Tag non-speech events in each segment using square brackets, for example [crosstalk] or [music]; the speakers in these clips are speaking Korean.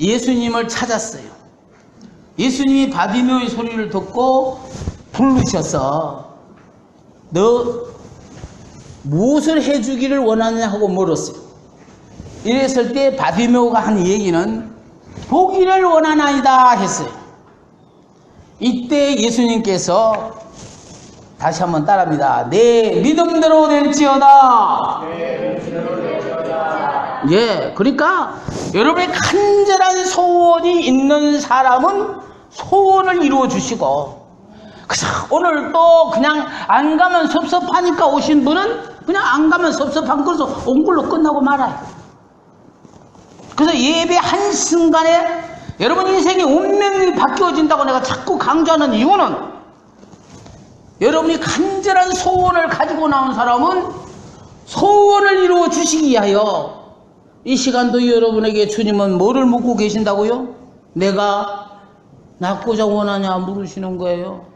예수님을 찾았어요. 예수님이 바디메오의 소리를 듣고 부르셔서 너 무엇을 해주기를 원하느냐 하고 물었어요. 이랬을 때 바디메오가 한 얘기는 보기를 원하나이다 했어요. 이때 예수님께서 다시 한번 따라합니다. 내 믿음대로 될지어다. 예, 그러니까 여러분의 간절한 소원이 있는 사람은 소원을 이루어 주시고, 그래서 오늘 또 그냥 안 가면 섭섭하니까 오신 분은 그냥 안 가면 섭섭한 거서 온 걸로 끝나고 말아요. 그래서 예배 한 순간에 여러분 인생의 운명이 바뀌어진다고 내가 자꾸 강조하는 이유는 여러분이 간절한 소원을 가지고 나온 사람은 소원을 이루어 주시기 위하여 이 시간도 여러분에게 주님은 뭐를 묻고 계신다고요? 내가 낳고자 원하냐 물으시는 거예요.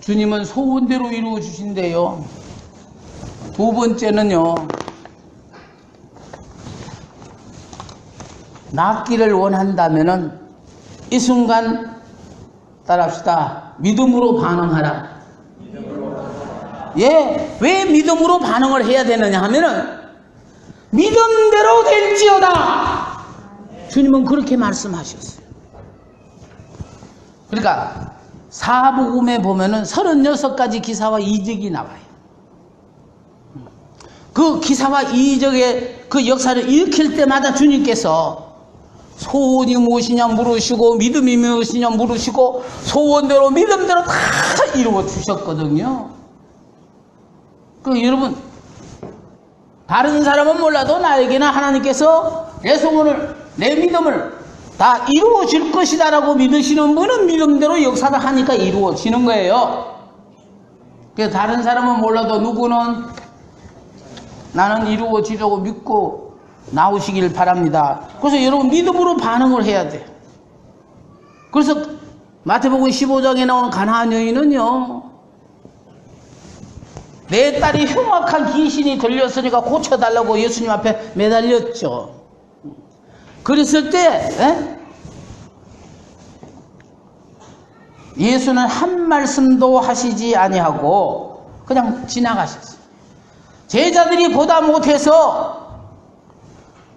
주님은 소원대로 이루어 주신대요. 두 번째는요. 낳기를 원한다면은 이 순간 따라합시다. 믿음으로 반응하라. 예, 왜 믿음으로 반응을 해야 되느냐 하면은 믿음대로 될지어다. 주님은 그렇게 말씀하셨어요. 그러니까 사복음에 보면은 36가지 기사와 이적이 나와요. 그 기사와 이적의 그 역사를 일으킬 때마다 주님께서 소원이 무엇이냐 물으시고 믿음이 무엇이냐 물으시고 소원대로 믿음대로 다 이루어 주셨거든요. 그 여러분 다른 사람은 몰라도 나에게는 하나님께서 내 소원을 내 믿음을 다 이루어질 것이다 라고 믿으시는 분은 믿음대로 역사를 하니까 이루어지는 거예요. 그래서 다른 사람은 몰라도 누구는 나는 이루어지려고 믿고 나오시길 바랍니다. 그래서 여러분 믿음으로 반응을 해야 돼요. 그래서 마태복음 15장에 나오는 가나안 여인은요. 내 딸이 흉악한 귀신이 들렸으니까 고쳐달라고 예수님 앞에 매달렸죠. 그랬을 때 에? 예수는 한 말씀도 하시지 아니하고 그냥 지나가셨어요. 제자들이 보다 못해서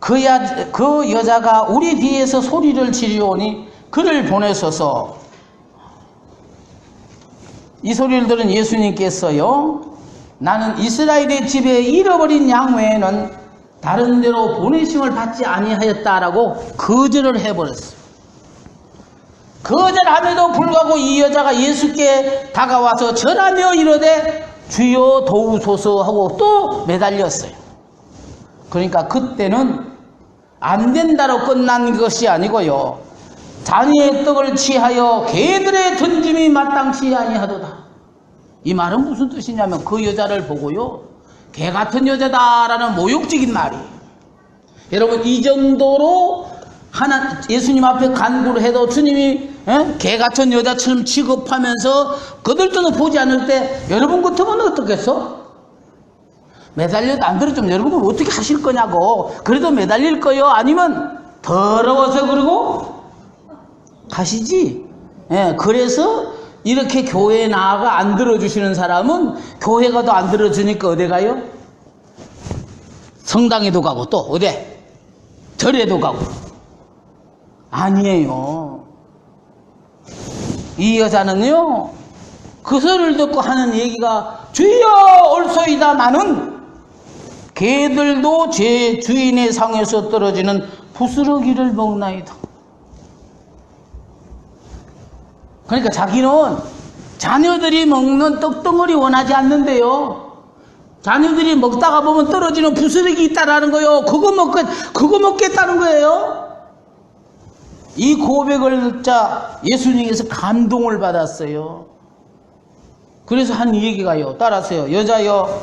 그, 야, 그 여자가 우리 뒤에서 소리를 지르오니 그를 보내소서 이 소리를 들은 예수님께서요 나는 이스라엘의 집에 잃어버린 양 외에는 다른 데로 보내심을 받지 아니하였다라고 거절을 해버렸어요. 거절함에도 불구하고 이 여자가 예수께 다가와서 절하며 이르되 주여 도우소서 하고 또 매달렸어요. 그러니까 그때는 안 된다로 끝난 것이 아니고요. 자녀의 떡을 취하여 개들의 던짐이 마땅치 아니하도다. 이 말은 무슨 뜻이냐면 그 여자를 보고요. 개 같은 여자다라는 모욕적인 말이에요. 여러분 이 정도로 하나 예수님 앞에 간구를 해도 주님이 에? 개 같은 여자처럼 취급하면서 그들도 보지 않을 때 여러분 같으면 어떻겠어? 매달려도 안 들어주면 여러분은 어떻게 하실 거냐고 그래도 매달릴 거요 아니면 더러워서 그러고 가시지 예, 그래서 이렇게 교회에 나아가 안 들어주시는 사람은 교회가 더 안 들어주니까 어디 가요? 성당에도 가고 또 어디? 절에도 가고 아니에요 이 여자는요 그 소리를 듣고 하는 얘기가 주여 올소이다 나는 개들도 제 주인의 상에서 떨어지는 부스러기를 먹나이다 그러니까 자기는 자녀들이 먹는 떡덩어리 원하지 않는데요. 자녀들이 먹다가 보면 떨어지는 부스러기 있다라는 거요. 그거 먹겠, 그거 먹겠다는 거예요. 이 고백을 듣자 예수님께서 감동을 받았어요. 그래서 한 얘기가요. 따라서요. 여자여,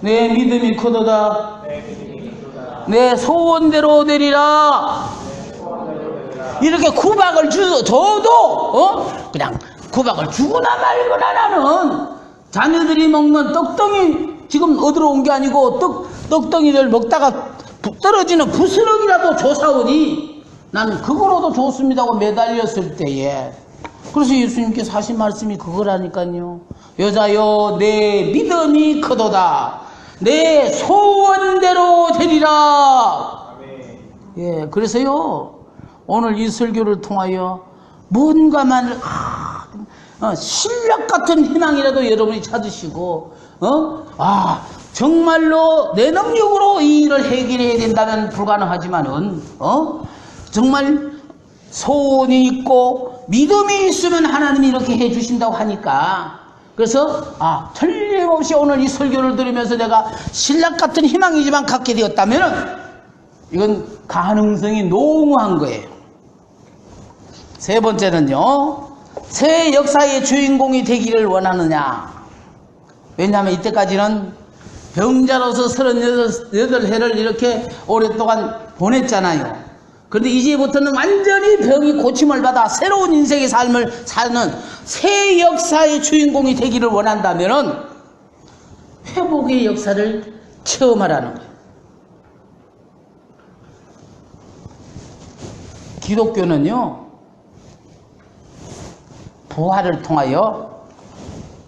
내 믿음이 크도다. 내 소원대로 되리라. 이렇게 구박을 주, 줘도, 어? 그냥 구박을 주거나 말거나 나는 자녀들이 먹는 떡덩이 지금 얻으러 온 게 아니고 떡, 떡덩이를 먹다가 부- 떨어지는 부스럭이라도 조사오니 나는 그거로도 좋습니다고 매달렸을 때에 그래서 예수님께서 하신 말씀이 그거라니까요. 여자여 내 믿음이 크도다. 내 소원대로 되리라. 예, 그래서요 오늘 이 설교를 통하여 뭔가만 아, 어, 신력 같은 희망이라도 여러분이 찾으시고 어? 아 정말로 내 능력으로 이 일을 해결해야 된다면 불가능하지만은 어? 정말 소원이 있고 믿음이 있으면 하나님이 이렇게 해주신다고 하니까 그래서 아 틀림없이 오늘 이 설교를 들으면서 내가 신락 같은 희망이지만 갖게 되었다면 이건 가능성이 농후한 거예요. 세 번째는요, 새 역사의 주인공이 되기를 원하느냐. 왜냐하면 이때까지는 병자로서 38해를 이렇게 오랫동안 보냈잖아요. 그런데 이제부터는 완전히 병이 고침을 받아 새로운 인생의 삶을 사는 새 역사의 주인공이 되기를 원한다면 회복의 역사를 체험하라는 거예요. 기독교는요, 부활을 통하여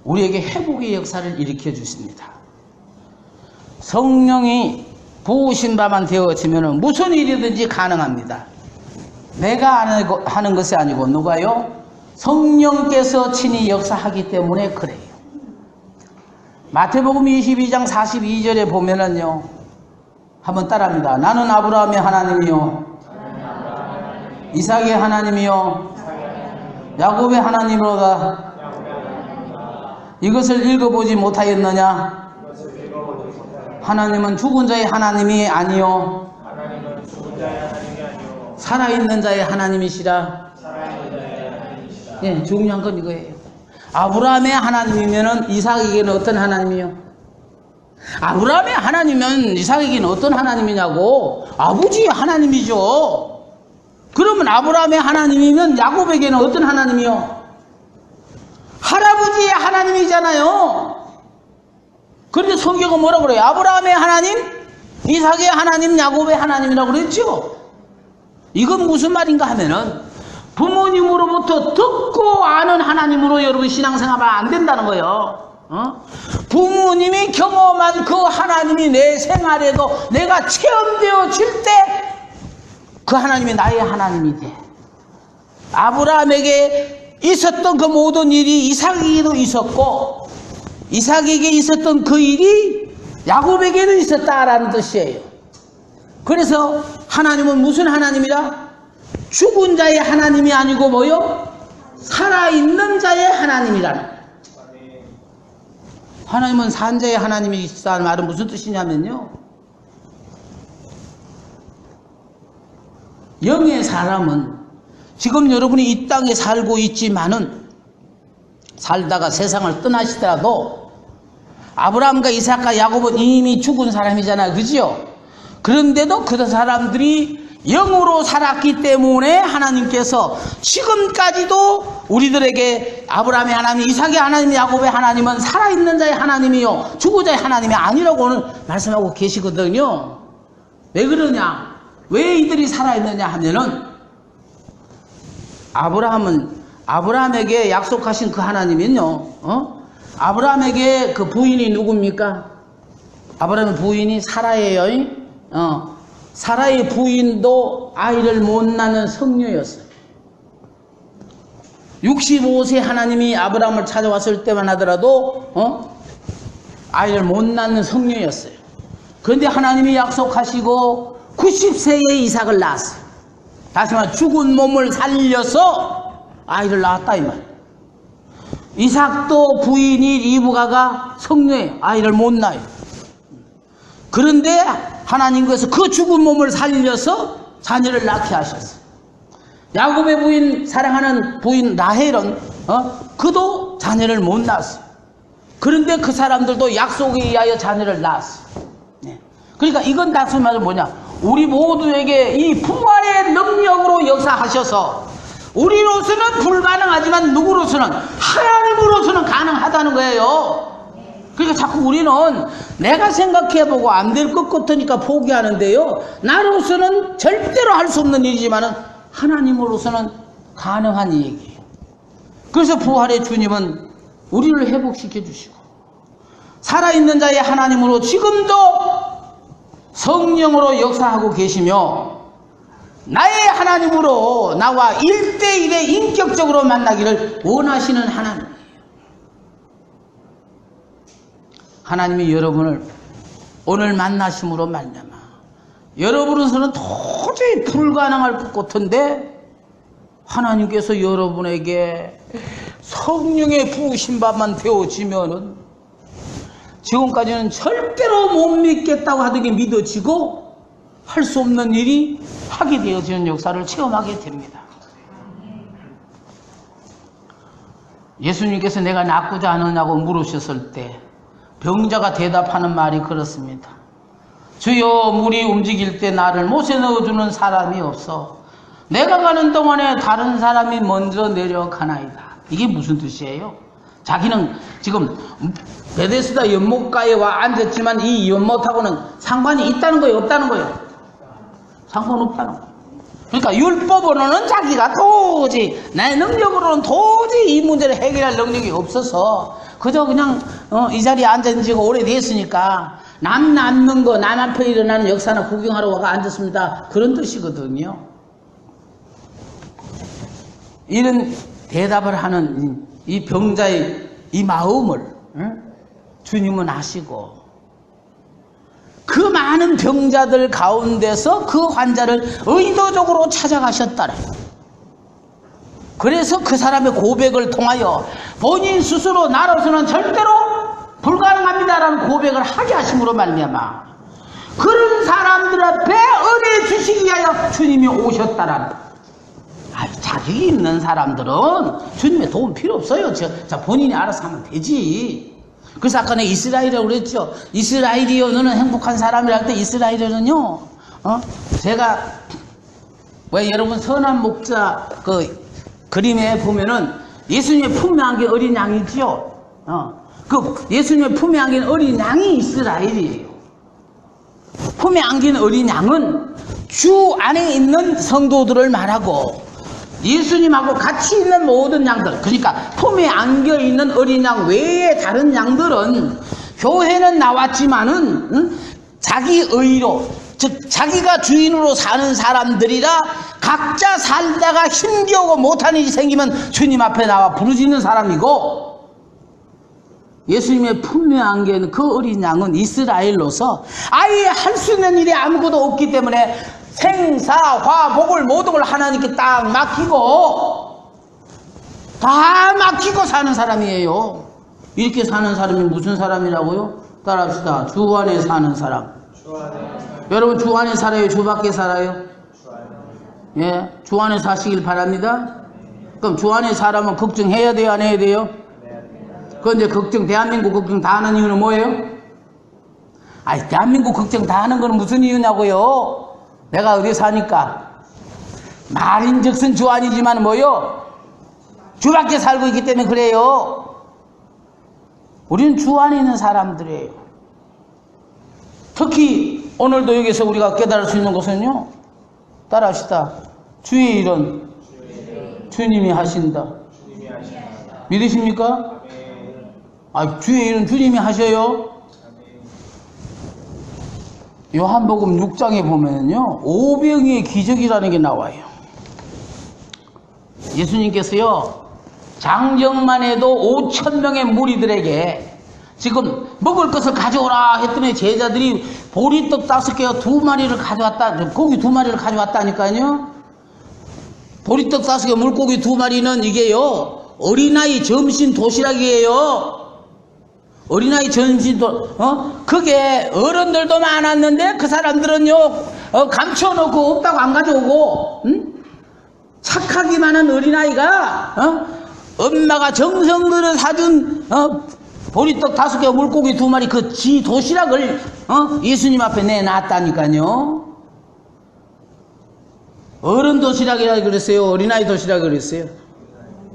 우리에게 회복의 역사를 일으켜 주십니다. 성령이 부으신 바만 되어지면 무슨 일이든지 가능합니다. 내가 하는 것이 아니고 누가요? 성령께서 친히 역사하기 때문에 그래요. 마태복음 22장 42절에 보면은요. 한번 따라합니다. 나는 아브라함의 하나님이요. 이삭의 하나님이요. 야곱의 하나님으로다. 이것을 읽어보지 못하였느냐? 하나님은 죽은 자의 하나님이 아니요. 살아있는 자의 하나님이시라. 예, 중요한 건 이거예요. 아브라함의 하나님이면은 이삭에게는 어떤 하나님이요? 아브라함의 하나님은 이삭에게는 어떤 하나님이냐고? 아버지의 하나님이죠. 그러면 아브라함의 하나님이면 야곱에게는 어떤 하나님이요? 할아버지의 하나님이잖아요. 그런데 성경은 뭐라고 그래요? 아브라함의 하나님, 이삭의 하나님, 야곱의 하나님이라고 그랬죠? 이건 무슨 말인가 하면은 부모님으로부터 듣고 아는 하나님으로 여러분 신앙생활하면 안 된다는 거예요. 어? 부모님이 경험한 그 하나님이 내 생활에도 내가 체험되어질 때 그 하나님이 나의 하나님이 돼. 아브라함에게 있었던 그 모든 일이 이삭에게도 있었고 이삭에게 있었던 그 일이 야곱에게도 있었다라는 뜻이에요. 그래서 하나님은 무슨 하나님이라? 죽은 자의 하나님이 아니고 뭐요? 살아있는 자의 하나님이라는 거예요. 하나님은 산자의 하나님이시다는 말은 무슨 뜻이냐면요. 영의 사람은 지금 여러분이 이 땅에 살고 있지만은 살다가 세상을 떠나시더라도 아브라함과 이삭과 야곱은 이미 죽은 사람이잖아요. 그지요? 그런데도 그 사람들이 영으로 살았기 때문에 하나님께서 지금까지도 우리들에게 아브라함의 하나님, 이삭의 하나님, 야곱의 하나님은 살아있는 자의 하나님이요. 죽은 자의 하나님이 아니라고 오늘 말씀하고 계시거든요. 왜 그러냐? 왜 이들이 살아있느냐 하면은 아브라함은 아브라함에게 약속하신 그 하나님은요. 어? 아브라함에게 그 부인이 누굽니까? 아브라함의 부인이 사라예요. 어. 사라의 부인도 아이를 못 낳는 성녀였어요. 65세 하나님이 아브라함을 찾아왔을 때만 하더라도 어? 아이를 못 낳는 성녀였어요. 그런데 하나님이 약속하시고 90세에 이삭을 낳았어요. 다시 말해 죽은 몸을 살려서 아이를 낳았다 이 말. 이삭도 부인이 리브가가 성녀에 아이를 못 낳아요. 그런데 하나님께서 그 죽은 몸을 살려서 자녀를 낳게 하셨어요. 야곱의 부인 사랑하는 부인 라헬은 어? 그도 자녀를 못 낳았어요. 그런데 그 사람들도 약속에 의하여 자녀를 낳았어요. 네. 그러니까 이건 단순히 말하면 뭐냐? 우리 모두에게 이 부활의 능력으로 역사하셔서 우리로서는 불가능하지만 누구로서는 하나님으로서는 가능하다는 거예요. 그러니까 자꾸 우리는 내가 생각해보고 안 될 것 같으니까 포기하는데요. 나로서는 절대로 할 수 없는 일이지만은 하나님으로서는 가능한 얘기예요. 그래서 부활의 주님은 우리를 회복시켜 주시고 살아있는 자의 하나님으로 지금도 성령으로 역사하고 계시며 나의 하나님으로 나와 일대일에 인격적으로 만나기를 원하시는 하나님. 하나님이 여러분을 오늘 만나심으로 말미암아 여러분으로서는 도저히 불가능할 것 같은데 하나님께서 여러분에게 성령의 부으신 바만 되어지면은 지금까지는 절대로 못 믿겠다고 게 믿어지고 할 수 없는 일이 하게 되어지는 역사를 체험하게 됩니다. 예수님께서 내가 낫고자 하느냐고 물으셨을 때 병자가 대답하는 말이 그렇습니다. 주여 물이 움직일 때 나를 못에 넣어주는 사람이 없어. 내가 가는 동안에 다른 사람이 먼저 내려가나이다. 이게 무슨 뜻이에요? 자기는 지금 베데스다 연못가에 와 앉았지만 이 연못하고는 상관이 있다는 거예요? 없다는 거예요? 상관없다는 거예요. 그러니까 율법으로는 자기가 도저히 내 능력으로는 도저히 이 문제를 해결할 능력이 없어서 그저 그냥 어, 이 자리에 앉은 지가 오래됐으니까 남 남는 거, 남 앞에 일어나는 역사나 구경하러 와가 앉았습니다. 그런 뜻이거든요. 이런 대답을 하는 이 병자의 이 마음을 응? 주님은 아시고 그 많은 병자들 가운데서 그 환자를 의도적으로 찾아가셨다라. 그래서 그 사람의 고백을 통하여 본인 스스로 나로서는 절대로 불가능합니다라는 고백을 하게 하심으로 말미암아 그런 사람들 앞에 은혜 주시기 위하여 주님이 오셨다라는 아, 자격이 있는 사람들은 주님의 도움 필요 없어요. 저, 자, 본인이 알아서 하면 되지. 그래서 아까 내가 이스라엘이라고 그랬죠. 이스라엘이요. 너는 행복한 사람이라 할때 이스라엘은요. 어? 제가 왜 여러분 선한 목자 그 그림에 보면은 예수님의 품에 안긴 어린 양이죠. 어. 그 예수님의 품에 안긴 어린 양이 이스라엘이에요. 품에 안긴 어린 양은 주 안에 있는 성도들을 말하고 예수님하고 같이 있는 모든 양들 그러니까 품에 안겨 있는 어린 양 외에 다른 양들은 교회는 나왔지만은 응? 자기 의로 즉 자기가 주인으로 사는 사람들이라 각자 살다가 힘겨우고 못한 일이 생기면 주님 앞에 나와 부르짖는 사람이고 예수님의 품에 안겨 있는 그 어린 양은 이스라엘로서 아예 할 수 있는 일이 아무것도 없기 때문에 생사, 화, 복을 모든 걸 하나님께 딱 맡기고 다 맡기고 사는 사람이에요. 이렇게 사는 사람이 무슨 사람이라고요? 따라합시다. 주 안에 사는 사람. 여러분 주 안에 살아요? 주 밖에 살아요? 예, 주 안에 사시길 바랍니다. 그럼 주 안에 살아면 걱정해야 돼요? 안 해야 돼요? 그런데 걱정, 대한민국 걱정 다 하는 이유는 뭐예요? 아니, 대한민국 걱정 다 하는 건 무슨 이유냐고요? 내가 어디 사니까. 말인즉슨 주 안이지만 뭐요? 주 밖에 살고 있기 때문에 그래요. 우리는 주 안에 있는 사람들이에요. 특히 오늘도 여기서 우리가 깨달을 수 있는 것은요. 따라합시다. 주의 일은 주님이 하신다. 믿으십니까? 아, 주의 일은 주님이 하셔요. 요한복음 6장에 보면요. 오병이의 기적이라는 게 나와요. 예수님께서요. 장정만 해도 5천 명의 무리들에게 지금 먹을 것을 가져오라 했더니 제자들이 보리떡 다섯 개와 두 마리를 가져왔다. 고기 두 마리를 가져왔다니까요. 보리떡 다섯 개, 물고기 두 마리는 이게요. 어린아이 점심 도시락이에요. 어린아이 점심도, 어? 그게 어른들도 많았는데 그 사람들은요, 어, 감춰놓고 없다고 안 가져오고, 응? 착하기만 한 어린아이가, 어? 엄마가 정성들을 사준, 어? 보리떡 다섯 개, 물고기 두 마리 그 지 도시락을, 어? 예수님 앞에 내놨다니까요. 어른 도시락이라 그랬어요. 어린아이 도시락 그랬어요.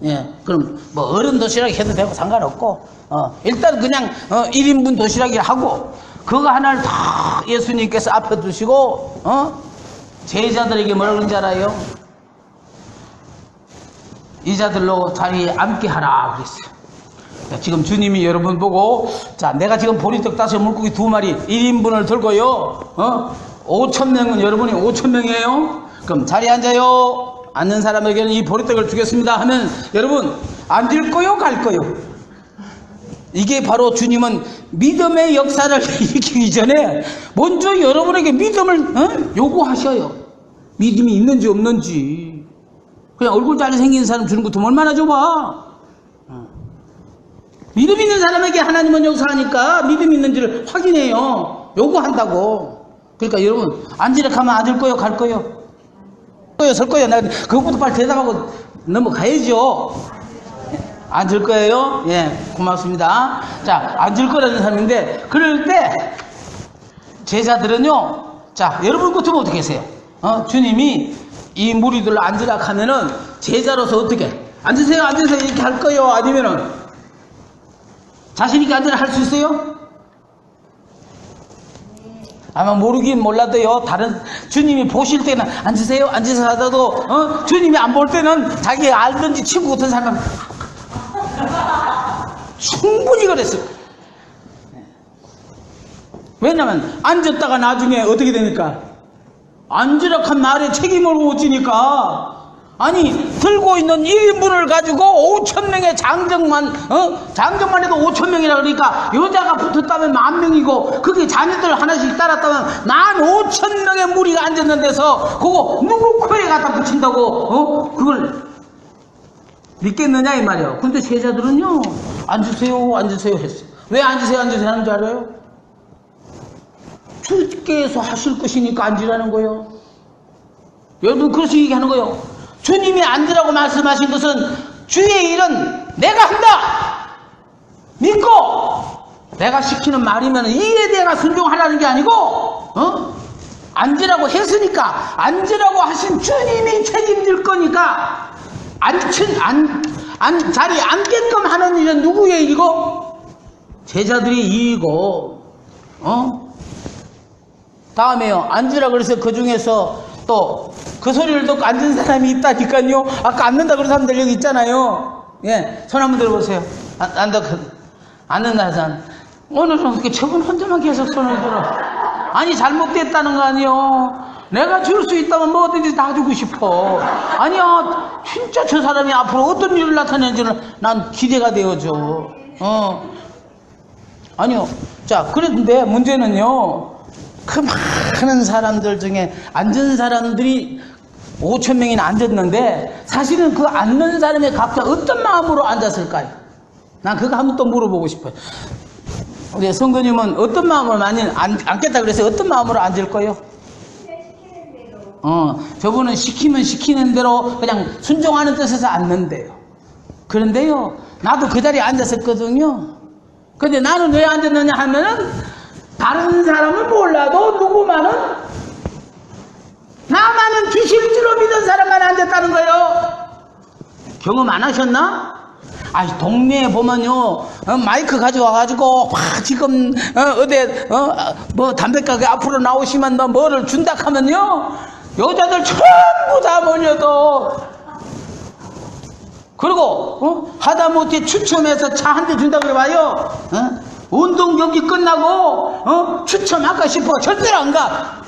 예, 그럼 뭐 어른 도시락 해도 되고 상관없고, 어, 일단 그냥 어, 1인분 도시락이 하고, 그거 하나를 다 예수님께서 앞에 두시고, 어? 제자들에게 뭐라 그런지 알아요? 이자들로 자리에 앉게 하라 그랬어요. 자, 지금 주님이 여러분 보고, 자, 내가 지금 보리떡 다섯 물고기 두 마리 1인분을 들고요, 어? 5천 명은 여러분이 5천 명이에요? 그럼 자리에 앉아요. 앉는 사람에게는 이 보리떡을 주겠습니다 하면 여러분, 앉을 거요, 갈 거요? 이게 바로 주님은 믿음의 역사를 [laughs] 일으키기 전에 먼저 여러분에게 믿음을 어? 요구하셔요. 믿음이 있는지 없는지. 그냥 얼굴 잘 생긴 사람 주는 것도 얼마나 좁아. 어. 믿음 있는 사람에게 하나님은 역사하니까 믿음 있는지를 확인해요. 요구한다고. 그러니까 여러분 앉으라 하면 앉을 거요, 갈 거요. 거요, 설 거요. 나 그것부터 빨리 대답하고 넘어가야죠. 앉을 거예요? 예, 고맙습니다. 자, 앉을 거라는 사람인데, 그럴 때, 제자들은요, 자, 여러분 같으면 어떻게 하세요? 어, 주님이 이 무리들 앉으라 하면은, 제자로서 어떻게? 앉으세요, 앉으세요, 이렇게 할 거예요? 아니면은, 자신있게 앉으라 할 수 있어요? 아마 모르긴 몰라도요, 다른, 주님이 보실 때는 앉으세요, 앉으세요 하다도, 어, 주님이 안 볼 때는 자기 알든지 친구 같은 사람, 충분히 그랬어요. 왜냐면 앉았다가 나중에 어떻게 되니까? 앉으락한 말에 책임을 못 지니까 아니 들고 있는 1인분을 가지고 5천 명의 장정만 어? 장정만 해도 5천 명이라 그러니까 여자가 붙었다면 만 명이고 그게 자녀들 하나씩 따랐다면 만 5천 명의 무리가 앉았는 데서 그거 누구 코에 갖다 붙인다고 어? 그걸 믿겠느냐 이 말이야. 근데 제자들은요 앉으세요 앉으세요 했어요. 왜 앉으세요 앉으세요 하는 줄 알아요? 주께서 하실 것이니까 앉으라는 거예요. 여러분 그래서 얘기하는 거예요. 주님이 앉으라고 말씀하신 것은 주의 일은 내가 한다. 믿고 내가 시키는 말이면 이에 내가 순종하라는 게 아니고 어? 앉으라고 했으니까 앉으라고 하신 주님이 책임질 거니까 앉힌 안, 안 자리에 앉게끔 하는 일은 누구의 일이고 제자들의 일이고 어? 다음에요 앉으라 그래서 그 중에서 또 그 소리를 듣고 앉은 사람이 있다니까요. 아까 앉는다 그런 사람들 여기 있잖아요. 예 손 한번 들어보세요. 안, 앉아 앉는다 사람 오늘은 어떻게 저분 혼자만 계속 손을 들어. 아니 잘못됐다는 거 아니요. 내가 줄 수 있다면 뭐든지 다 주고 싶어. 아니야 진짜 저 사람이 앞으로 어떤 일을 나타내는지는 난 기대가 되어져 어. 아니요. 자 그런데 문제는요 그 많은 사람들 중에 앉은 사람들이 5천 명이나 앉았는데 사실은 그 앉는 사람의 각자 어떤 마음으로 앉았을까요? 난 그거 한번 또 물어보고 싶어요. 우리 성도님은 어떤 마음으로 많이 안, 앉겠다 그래서 어떤 마음으로 앉을 거예요? 어, 저분은 시키면 시키는 대로 그냥 순종하는 뜻에서 앉는데요. 그런데요, 나도 그 자리에 앉았었거든요. 근데 나는 왜 앉았느냐 하면은 다른 사람은 몰라도 누구만은 나만은 주실 줄로 믿은 사람만 앉았다는 거예요. 경험 안 하셨나? 아, 동네에 보면요, 어, 마이크 가져와가지고, 막 지금, 어, 어디, 어, 뭐, 담배 가게 앞으로 나오시면 뭐, 뭐를 준다 하면요, 여자들 전부 다 몰려도, 그리고, 어, 하다못해 추첨해서 차 한 대 준다고 해봐요, 어? 운동 경기 끝나고, 어, 추첨할까 싶어. 절대로 안 가.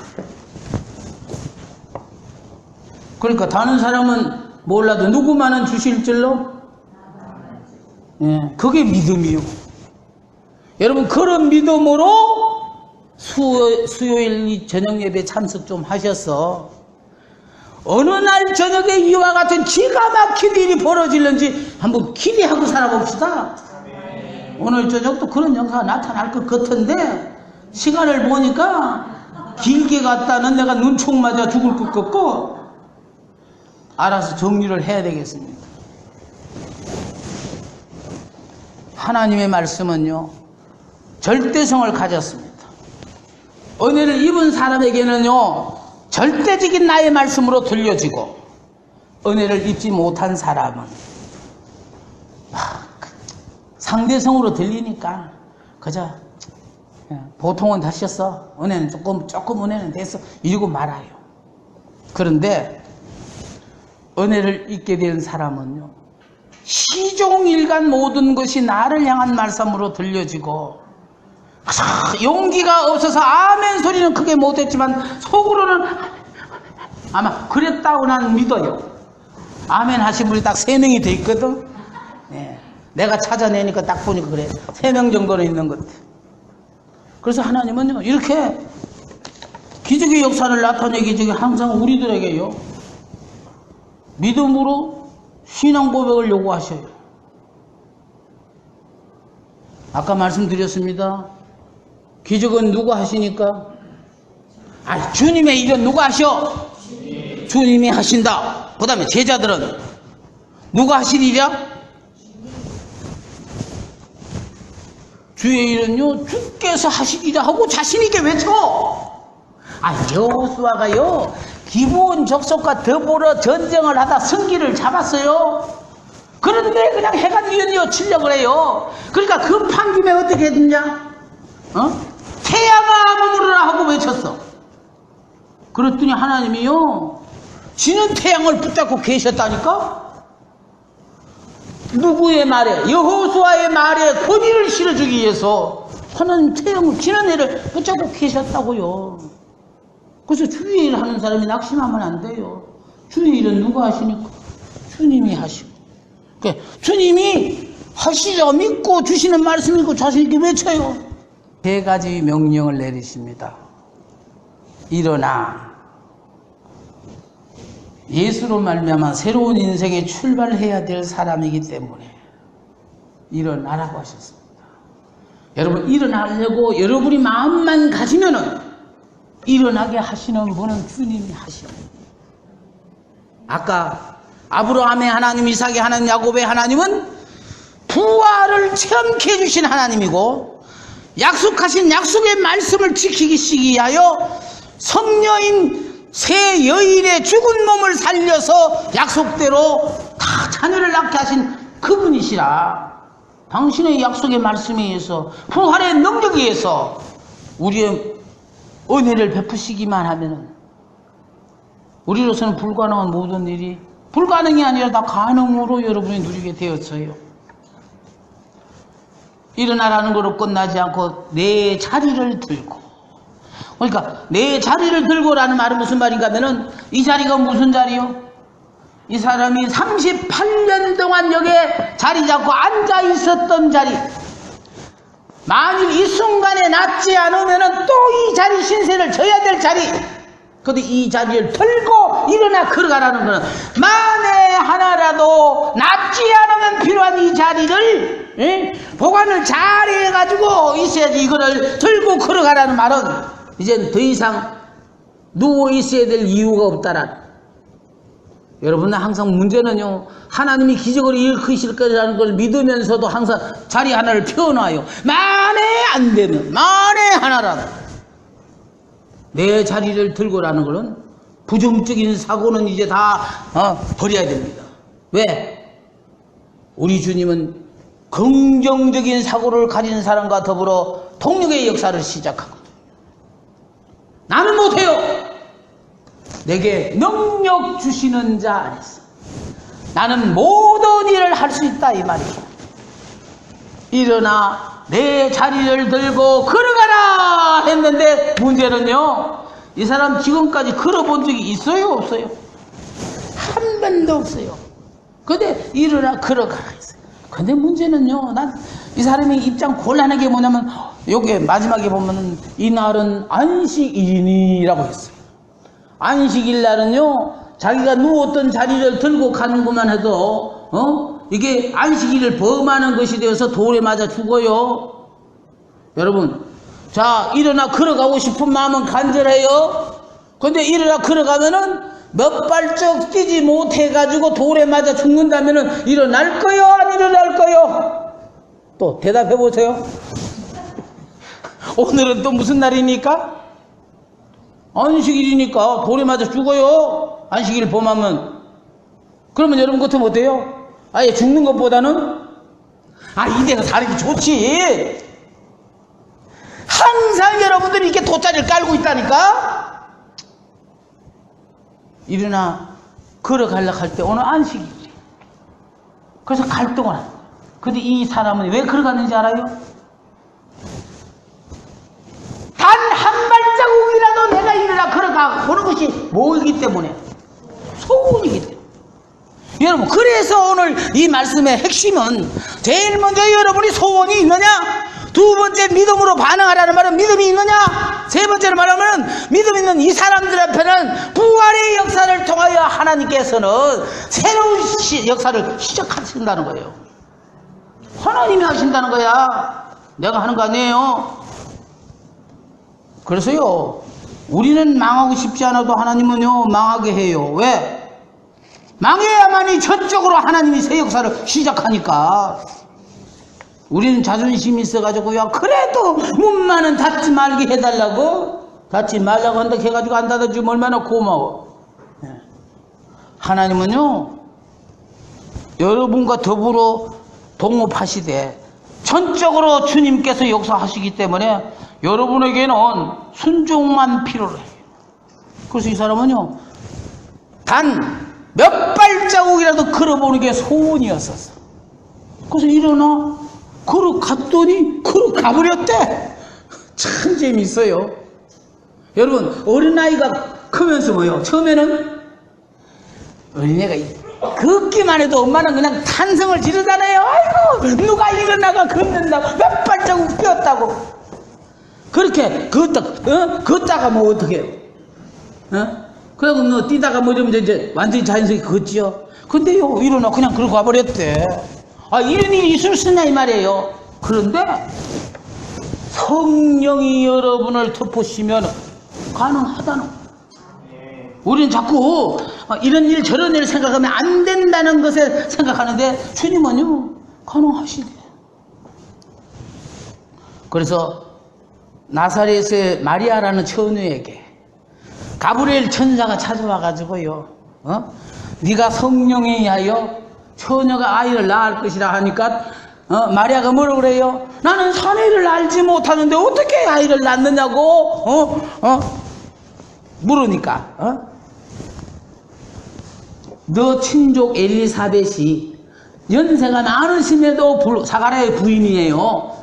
그러니까 다른 사람은 몰라도 누구만은 주실 줄로 예, 그게 믿음이요. 여러분 그런 믿음으로 수, 수요일 저녁 예배 참석 좀 하셔서 어느 날 저녁에 이와 같은 기가 막힌 일이 벌어질는지 한번 기대하고 살아봅시다. 오늘 저녁도 그런 영상가 나타날 것 같은데 시간을 보니까 길게 갔다는 내가 눈총 맞아 죽을 것 같고 알아서 정리를 해야 되겠습니다. 하나님의 말씀은요, 절대성을 가졌습니다. 은혜를 입은 사람에게는요, 절대적인 나의 말씀으로 들려지고, 은혜를 입지 못한 사람은 상대성으로 들리니까 그저 그냥 보통은 다셨어 은혜는 조금 조금 은혜는 됐어 이러고 말아요. 그런데 은혜를 잊게 된 사람은요 시종일관 모든 것이 나를 향한 말씀으로 들려지고 크, 용기가 없어서 아멘 소리는 크게 못했지만 속으로는 아마 그랬다고 난 믿어요. 아멘 하신 분이 딱 세 명이 돼 있거든. 예. 내가 찾아내니까 딱 보니까 그래. 세 명 정도는 있는 것 같아. 그래서 하나님은요, 이렇게 기적의 역사를 나타내기 전에 항상 우리들에게요, 믿음으로 신앙 고백을 요구하셔요. 아까 말씀드렸습니다. 기적은 누가 하시니까? 아, 주님의 일은 누가 하셔? 주님이 하신다. 그 다음에 제자들은 누가 일이야? 주의 일은요, 주께서 하시리라 하고 자신 있게 외쳐. 아, 여호수아가요, 기부원 적속과 더불어 전쟁을 하다 승기를 잡았어요. 그런데 그냥 해가 뉘어뉘어 치려고 해요. 그러니까 급한 김에 어떻게 했느냐? 어? 태야가 머무르라 하고 외쳤어. 그랬더니 하나님이요, 지는 태양을 붙잡고 계셨다니까? 누구의 말에 여호수아의 말에 권위를 실어주기 위해서 하나님 태양을 지는 해를 붙잡고 계셨다고요. 그래서 주의 일 하는 사람이 낙심하면 안 돼요. 주의 일은 누가 하시니까 주님이 하시고. 그러니까 주님이 하시자 믿고 주시는 말씀이고 자신 있게 외쳐요. 세 가지 명령을 내리십니다. 일어나 예수로 말미암아 새로운 인생에 출발해야 될 사람이기 때문에 일어나라고 하셨습니다. 여러분 일어나려고 여러분이 마음만 가지면은 일어나게 하시는 분은 주님이 하시오. 아까 아브라함의 하나님, 이삭의 하나님, 야곱의 하나님은 부활을 체험케 해주신 하나님이고 약속하신 약속의 말씀을 지키기 위하여 성녀인 새 여인의 죽은 몸을 살려서 약속대로 다 자녀를 낳게 하신 그분이시라. 당신의 약속의 말씀에 의해서 부활의 능력에 의해서 우리의 은혜를 베푸시기만 하면은 우리로서는 불가능한 모든 일이 불가능이 아니라 다 가능으로 여러분이 누리게 되었어요. 일어나라는 거로 끝나지 않고 내 자리를 들고 그러니까 내 자리를 들고라는 말은 무슨 말인가 하면은 이 자리가 무슨 자리요? 이 사람이 38년 동안 여기에 자리 잡고 앉아 있었던 자리 만일 이 순간에 낫지 않으면은 또이 자리 신세를 져야 될 자리 근데 이 자리를 들고 일어나 걸어가라는 거는 만에 하나라도 낫지 않으면 필요한 이 자리를 예? 보관을 잘 해가지고 있어야지 이거를 들고 걸어가라는 말은 이젠 더 이상 누워 있어야 될 이유가 없다란 여러분 항상 문제는요 하나님이 기적을 일으키실 거라는 걸 믿으면서도 항상 자리 하나를 펴놔요 만에 안 되면 만에 하나라도 내 자리를 들고라는 것은 부정적인 사고는 이제 다 어, 버려야 됩니다. 왜? 우리 주님은 긍정적인 사고를 가진 사람과 더불어 동력의 역사를 시작하거든요. 나는 못해요. 내게 능력 주시는 자 안에서 나는 모든 일을 할 수 있다 이 말이죠. 일어나 내 자리를 들고 걸어가라 했는데 문제는요 이 사람 지금까지 걸어본 적이 있어요 없어요? 한 번도 없어요 근데 일어나 걸어가라 했어요 근데 문제는요 난 이 사람의 입장 곤란하게 뭐냐면 여기 마지막에 보면은 이날은 안식일이니라고 했어요 안식일 날은요 자기가 누웠던 자리를 들고 가는 것만 해도 어 이게 안식일을 범하는 것이 되어서 돌에 맞아 죽어요. 여러분, 자 일어나 걸어가고 싶은 마음은 간절해요. 근데 일어나 걸어가면은 몇 발짝 뛰지 못해가지고 돌에 맞아 죽는다면은 일어날 거요, 안 일어날 거요? 또 대답해 보세요. 오늘은 또 무슨 날입니까? 안식일이니까 돌에 맞아 죽어요. 안식일 범하면. 그러면 여러분 같으면 어때요? 아예 죽는 것보다는 아, 이대로 사는 게 좋지. 항상 여러분들이 이렇게 돗자리를 깔고 있다니까? 일어나 걸어가려고 할때 오늘 안식이지. 그래서 갈등을 하는 거야. 근데 이 사람은 왜 걸어갔는지 알아요? 단 한 발자국이라도 내가 일어나 걸어가 보는 것이 뭐이기 때문에? 소원이기 때문에. 여러분, 그래서 오늘 이 말씀의 핵심은 제일 먼저 여러분이 소원이 있느냐? 두 번째 믿음으로 반응하라는 말은 믿음이 있느냐? 세 번째로 말하면 믿음 있는 이 사람들 앞에는 부활의 역사를 통하여 하나님께서는 새로운 시- 역사를 시작하신다는 거예요. 하나님이 하신다는 거야. 내가 하는 거 아니에요. 그래서요, 우리는 망하고 싶지 않아도 하나님은요, 망하게 해요. 왜? 망해야만이 전적으로 하나님이 새 역사를 시작하니까. 우리는 자존심이 있어가지고, 야, 그래도 문만은 닫지 말게 해달라고? 닫지 말라고 한다 해가지고 안 닫아주면 얼마나 고마워. 예. 하나님은요, 여러분과 더불어 동업하시되, 전적으로 주님께서 역사하시기 때문에 여러분에게는 순종만 필요로 해요. 그래서 이 사람은요, 단 몇 발자국이라도 걸어보는 게 소원이었었어. 그래서 일어나, 걸어 갔더니, 걸어 가버렸대. 참 재밌어요. 여러분, 어린아이가 크면서 뭐요? 처음에는 어린애가 걷기만 해도 엄마는 그냥 탄성을 지르잖아요. 아이고, 누가 일어나가 걷는다고, 몇 발자국 뛰었다고. 그렇게 걷다, 어? 걷다가 뭐 어떻게 해요? 어? 그러고 뭐 뛰다가 뭐 이러면 이제 완전히 자연스럽게 걷지요. 근데요, 일어나 그냥 그러고 가버렸대. 아, 이런 일이 있을 수 있나 이 말이에요. 그런데 성령이 여러분을 덮으시면 가능하다는. 우리는 자꾸 어, 이런 일 저런 일 생각하면 안 된다는 것에 생각하는데 주님은요 가능하시대. 그래서 나사렛의 마리아라는 처녀에게 가브리엘 천사가 찾아와 가지고요. 어? 네가 성령에 의하여 처녀가 아이를 낳을 것이라 하니까 어? 마리아가 뭐라 그래요? 나는 사내를 알지 못하는데 어떻게 아이를 낳느냐고 어? 어? 물으니까 어? 너 친족 엘리사벳이 연세가 많으심에도 불- 사가랴의 부인이에요. 어?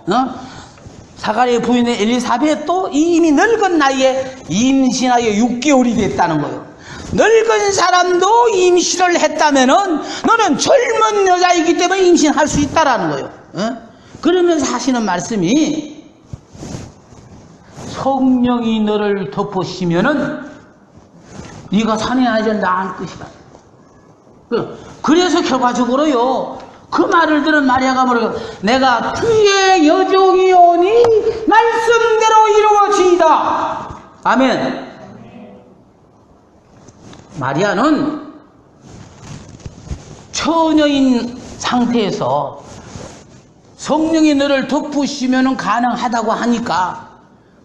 사가랴의 부인의 엘리사벳도 이미 늙은 나이에 임신하여 6개월이 됐다는 거예요. 늙은 사람도 임신을 했다면은 너는 젊은 여자이기 때문에 임신할 수 있다라는 거예요. 어? 그러면서 하시는 말씀이 성령이 너를 덮으시면은 네가 산에 아이를 낳을 것이다. 그- 그래서 결과적으로요. 그 말을 들은 마리아가 뭐라고 내가 주의 여종이 오니 말씀대로 이루어지이다. 아멘. 마리아는 처녀인 상태에서 성령이 너를 덮으시면 가능하다고 하니까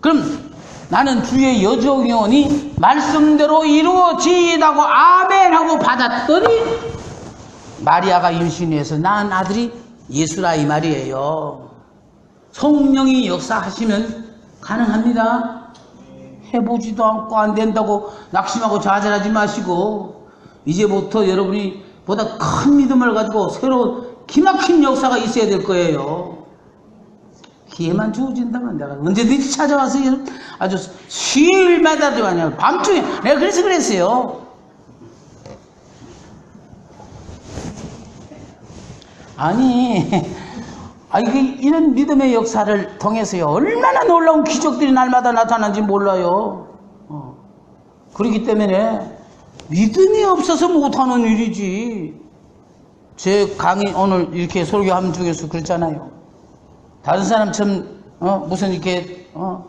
그럼 나는 주의 여종이 오니 말씀대로 이루어지이다고 아멘 하고 받았더니 마리아가 임신해서 낳은 아들이 예수라 이 말이에요. 성령이 역사하시면 가능합니다. 해보지도 않고 안 된다고 낙심하고 좌절하지 마시고 이제부터 여러분이 보다 큰 믿음을 가지고 새로운 기막힌 역사가 있어야 될 거예요. 기회만 주어진다면 내가 언제든지 찾아와서 아주 수요일마다도 아니야 밤중에 내가 그래서 그랬어요. 아니, 아니 그 이런 믿음의 역사를 통해서요 얼마나 놀라운 기적들이 날마다 나타나는지 몰라요. 어. 그렇기 때문에 믿음이 없어서 못하는 일이지. 제 강의 오늘 이렇게 설교하는 중에서 그랬잖아요. 다른 사람처럼 어, 무슨 이렇게 어,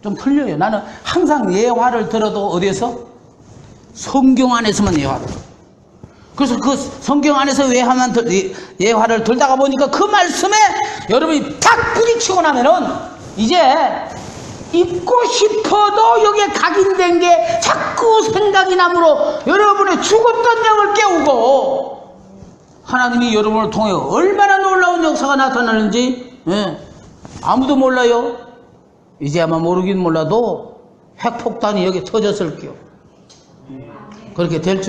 좀 틀려요. 나는 항상 예화를 들어도 어디에서 성경 안에서만 예화를. 그래서 그 성경 안에서 예화만 들, 예- 예화를 들다가 보니까 그 말씀에 여러분이 탁 부딪히고 나면은 이제 잊고 싶어도 여기에 각인된 게 자꾸 생각이 나므로 여러분의 죽었던 영을 깨우고 하나님이 여러분을 통해 얼마나 놀라운 역사가 나타나는지 예, 아무도 몰라요. 이제 아마 모르긴 몰라도 핵폭탄이 여기 터졌을 게요. 그렇게 될 줄.